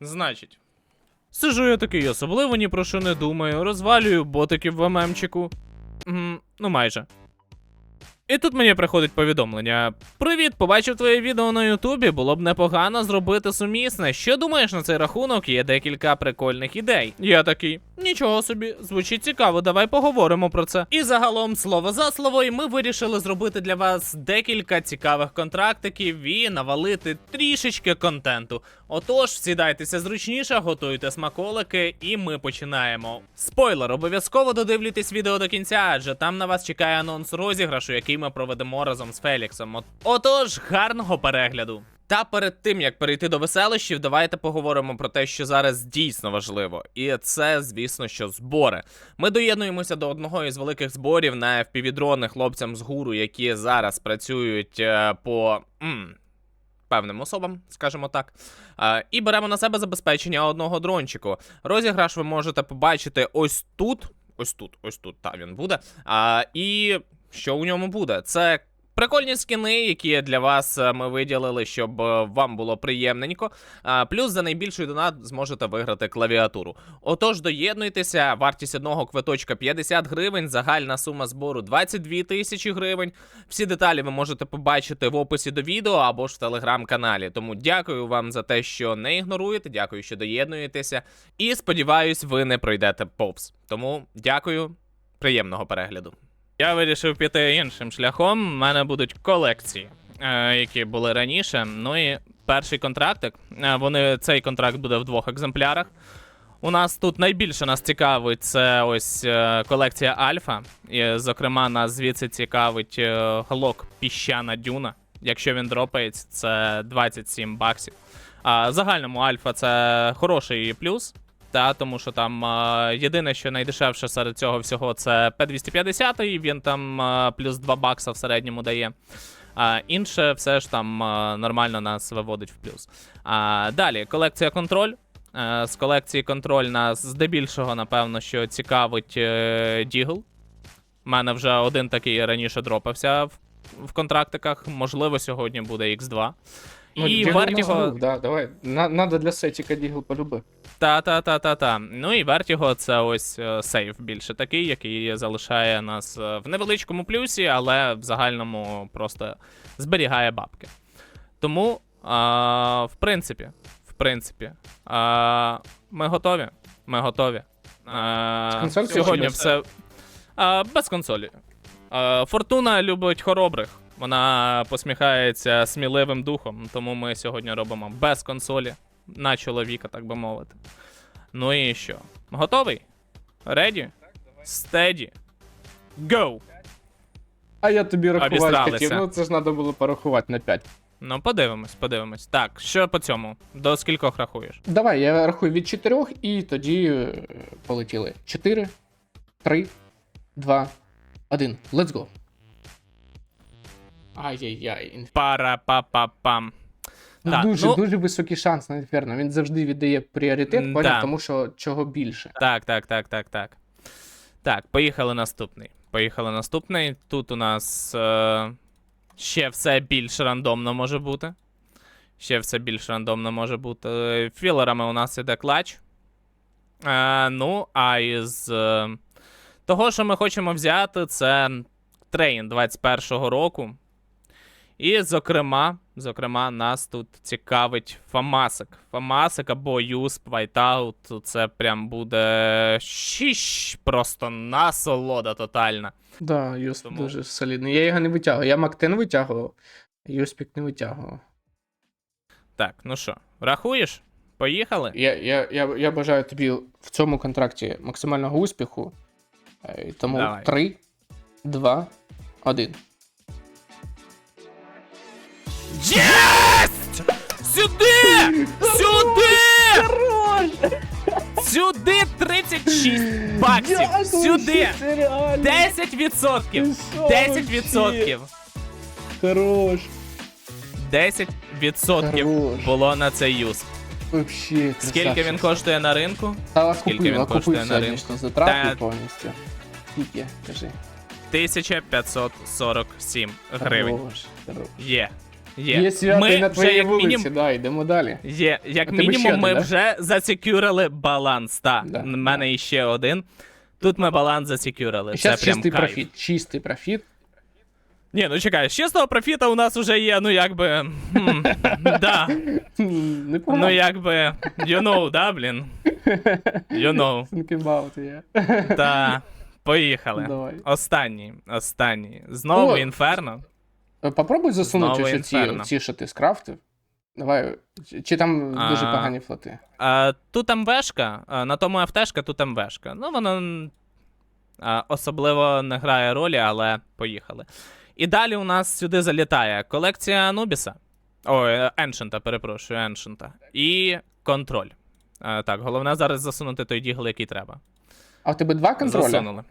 Значить. Сижу я такий, особливо ні про що не думаю, розвалюю ботиків в ММчику. Ну майже. І тут мені приходить повідомлення: Привіт, побачив твоє відео на Ютубі, було б непогано зробити сумісне. Що думаєш на цей рахунок? Є декілька прикольних ідей. Я такий, нічого собі, звучить цікаво, давай поговоримо про це. І загалом, слово за слово, і ми вирішили зробити для вас декілька цікавих контрактиків і навалити трішечки контенту. Отож, сідайтеся зручніше, готуйте смаколики, і ми починаємо. Спойлер, обов'язково додивлюйтесь відео до кінця, адже там на вас чекає анонс розіграшу, який ми проведемо разом з Феліксом. От- Отож, гарного перегляду. Та перед тим як перейти до веселищів, давайте поговоримо про те, що зараз дійсно важливо. І це, звісно, що збори. Ми доєднуємося до одного із великих зборів на FPV-дрони хлопцям з гуру, які зараз працюють е, по. м, Певним особам, скажімо так, Е, і беремо на себе забезпечення одного дрончику. Розіграш ви можете побачити ось тут. Ось тут, ось тут, та він буде. А, і що у ньому буде? Це прикольні скіни, які для вас е, ми виділили, щоб е, вам було приємненько. Плюс за найбільший донат зможете виграти клавіатуру. Отож, доєднуйтеся, вартість одного квиточка 50 гривень, загальна сума збору 22 тисячі гривень. Всі деталі ви можете побачити в описі до відео або ж в телеграм-каналі. Тому дякую вам за те, що не ігноруєте, дякую, що доєднуєтеся. І сподіваюсь, ви не пройдете повз. Тому дякую, приємного перегляду. Я вирішив піти іншим шляхом. У мене будуть колекції, е, які були раніше. Ну і перший контрактик. е, Вони цей контракт буде в двох екземплярах. У нас тут найбільше нас цікавить це ось е, колекція Альфа. І, зокрема, нас звідси цікавить глок Піщана Дюна. Якщо він дропається, це 27 баксів. А загальному Альфа це хороший плюс. Та, тому що там е, єдине, що найдешевше серед цього всього, це P250, і він там е, плюс 2 бакса в середньому дає. А інше все ж там е, нормально нас виводить в плюс. А, далі, колекція контроль. Е, з колекції контроль нас здебільшого, напевно, що цікавить е, Дігл. У мене вже один такий раніше дропався в, в контрактиках. Можливо, сьогодні буде X2. Ну, і Дігл нас Vertigo... да, давай. На, надо для сетіка Дігл полюби. Та, та, та, та, та. Ну і Vertigo це ось е, сейф більше такий, який залишає нас е, в невеличкому плюсі, але в загальному просто зберігає бабки. Тому, а, в принципі, в принципі, а, ми готові. Ми готові. А, консолькою чи сьогодні без? все а, без консолі. А, Фортуна любить хоробрих. Вона посміхається сміливим духом, тому ми сьогодні робимо без консолі на чоловіка, так би мовити. Ну і що? Готовий? Реді? Стеді. Go! А я тобі рахувати хотів, ну це ж треба було порахувати на 5. Ну, подивимось, подивимось. Так, що по цьому? До скількох рахуєш? Давай, я рахую від 4 і тоді е, полетіли. 4, 3, 2, 1. Let's go. Ай-яй-яй. Пара-па-па-пам. Ну, Так, дуже, ну- дуже високий шанс на інферно. Він завжди віддає пріоритет, поняв, да. тому що чого більше. Так, так, так, так, так. Так, поїхали наступний. Поїхали наступний. Тут у нас е, ще все більш рандомно може бути. Ще все більш рандомно може бути. Філерами у нас іде клач. Е, ну, а із е, того, що ми хочемо взяти, це трейн 21-го року. І, зокрема, зокрема, нас тут цікавить Фамасик. Фамасик або Юсп, Вайтаут. Це прям буде щіщ, просто насолода тотальна. Да, Юсп Тому- дуже солідний. Я його не витягую. Я Мактен витягував, Юспік не витягував. Так, ну що, рахуєш? Поїхали? Я, я, я, я бажаю тобі в цьому контракті максимального успіху. Е, Тому Давай. 3, 2, 1. Єсть! Сюди! Сюди! Сюди 36 баксів! Сюди! 10 відсотків! 10 відсотків! Хорош. 10 відсотків Хорош. було на цей юз. Вообще, Скільки він коштує на ринку? Та скільки він коштує на ринку? Та- повністю. Скільки, кажи. 1547 гривень. Хорош, хорош. Є. Є. Є свято ми на твоїй вулиці, мінімум, да, йдемо далі. є, як А мінімум, один, ми да? вже засекюрили баланс. Так, Да, в мене іще один. Тут ми баланс засекюрили. Це прям чистий кайф. профіт. Чистий профіт. Ні, ну чекай, з чистого профіта у нас вже є, ну якби. хм, да. Ну якби. You know, да, блін? You know. Think about it, Та. Поїхали. Давай. Останній, останній. Знову О, інферно. Е, Попробуй засунути ось ці, ці, що ти скрафтив. Давай. Чи- там дуже А. погані флоти? А, тут МВшка, а, на тому ФТшка, тут МВшка. Ну, воно а, особливо не грає ролі, але поїхали. І далі у нас сюди залітає колекція Анубіса. Ой, Еншента, перепрошую, Еншента. І контроль. А, так, головне зараз засунути той дігл, який треба. А в тебе два контроля? Засунули.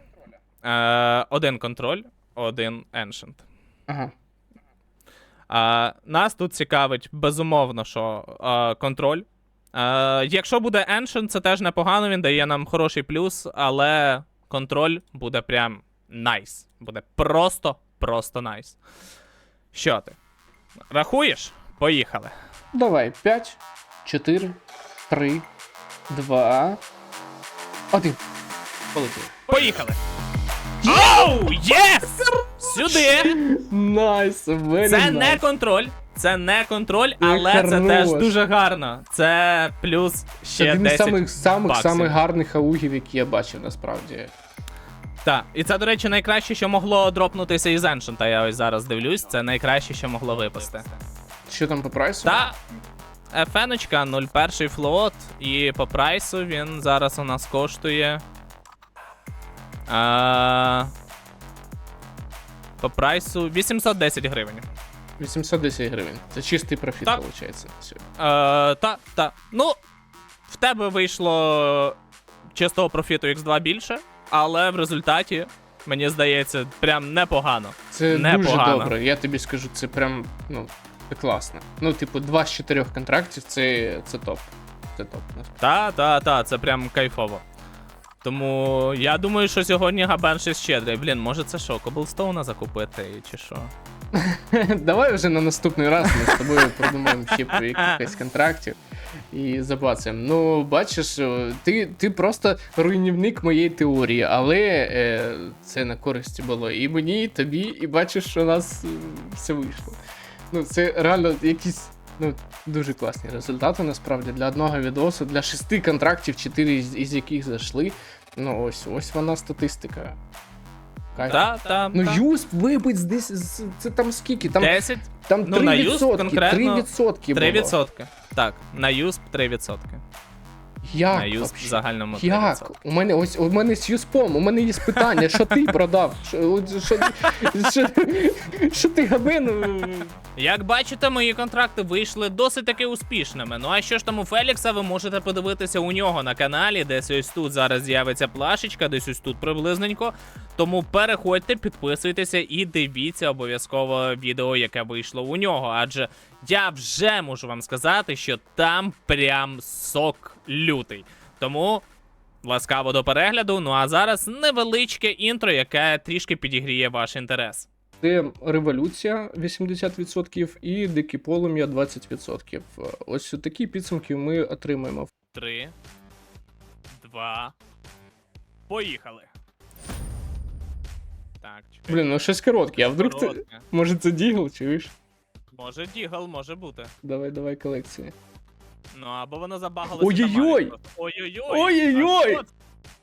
Е, один контроль, один Еншент. Ага. А, нас тут цікавить, безумовно, що а, контроль. А, якщо буде Ancient, це теж непогано, він дає нам хороший плюс, але контроль буде прям найс. Буде просто, просто найс. Що ти? Рахуєш? Поїхали. Давай. 5, 4, 3, 2, 1. Полетів. Поїхали! Оу, єс! Сюди! Найс, very Це nice. не контроль. Це не контроль, але це теж дуже гарно. Це плюс Це ще із 10 самих, самих, баксів. самих гарних аугів, які я бачив насправді. Так, і це, до речі, найкраще, що могло дропнутися із Ancient, я ось зараз дивлюсь, це найкраще, що могло випасти. Що там по прайсу? Та Феночка 01 флот, і по прайсу він зараз у нас коштує. А, по прайсу 810 гривень. 810 гривень. Це чистий профіт, Так. виходить. Е, та, та. Ну, в тебе вийшло чистого профіту X2 більше, але в результаті, мені здається, прям непогано. Це дуже Непогано. добре. Я тобі скажу, це прям, ну, це класно. Ну, типу, 2 з 4 контрактів це, це топ. Це топ. насправді. Та, та, та, це прям кайфово. Тому я думаю, що сьогодні Габен щось щедрий. Блін, може це що, Коблстоуна закупити чи що? Давай вже на наступний раз ми з тобою продумаємо про якихось контрактів і забацаємо. Ну, бачиш, ти, ти просто руйнівник моєї теорії, але е, це на користь було і мені, і тобі, і бачиш, що у нас все вийшло. Ну, це реально якісь ну, дуже класні результати насправді для одного відосу, для шести контрактів, чотири із, із яких зайшли. Ну, ось, ось вона статистика. Кайф. Та, та, Ну, та. юсп вибить десь, з- це там скільки? Там 10, там Ну, 3%, на юсп конкретно 3% 3%. Так, на юсп 3%. Як? на юсп в загальному 3%. Як? У мене ось у мене з юспом, у мене є питання, що ти продав? Що, що, що, що ти габен? Як бачите, мої контракти вийшли досить таки успішними. Ну а що ж там у Фелікса, ви можете подивитися у нього на каналі, десь ось тут зараз з'явиться плашечка, десь ось тут приблизненько. Тому переходьте, підписуйтеся і дивіться обов'язково відео, яке вийшло у нього. Адже я вже можу вам сказати, що там прям сок лютий. Тому. Ласкаво до перегляду. Ну а зараз невеличке інтро, яке трішки підігріє ваш інтерес. Це революція 80% і дикі полум'я 20%. Ось такі підсумки ми отримаємо. Три, два. Поїхали. Так, чекай. Блін, ну щось коротке, а вдруг це. Коротке. Може це дігл, чуєш? Може дігл, може бути. Давай, давай колекції. Ну або воно забагалося. Ой-ой-ой! Ой-ой-ой! Ой-ой-ой!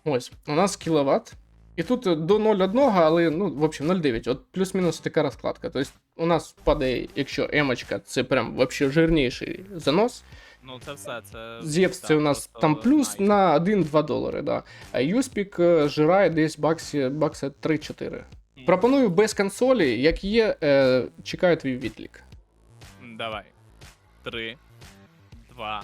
Ось, у нас кіловат. І тут е, до 0,1, але, ну, в общем, 0,9. От плюс-мінус така розкладка. Тобто у нас падає, якщо емочка, це прям вообще жирніший занос. Ну це все, це. Зевс це у нас там плюс на 1-2 долари, да. А Юспік е, жирає десь баксі, бакса 3-4. Пропоную без консолі, як є, е, чекаю твій відлік. Давай. Три, Voilà.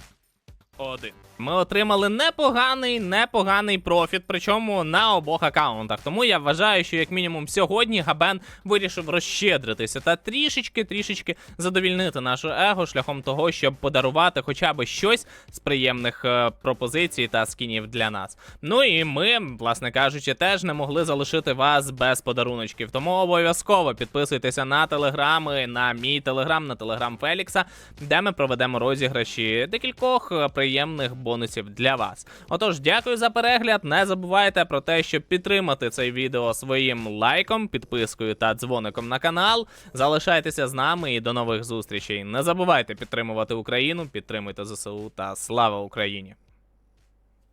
Один Ми отримали непоганий, непоганий профіт, причому на обох аккаунтах. Тому я вважаю, що як мінімум сьогодні Габен вирішив розщедритися та трішечки-трішечки задовільнити наше его шляхом того, щоб подарувати хоча б щось з приємних е, пропозицій та скінів для нас. Ну і ми, власне кажучи, теж не могли залишити вас без подаруночків. Тому обов'язково підписуйтеся на телеграми, на мій телеграм, на телеграм Фелікса, де ми проведемо розіграші декількох приємних приємних бонусів для вас. Отож, дякую за перегляд. Не забувайте про те, щоб підтримати це відео своїм лайком, підпискою та дзвоником на канал. Залишайтеся з нами і до нових зустрічей. Не забувайте підтримувати Україну, підтримуйте ЗСУ та слава Україні!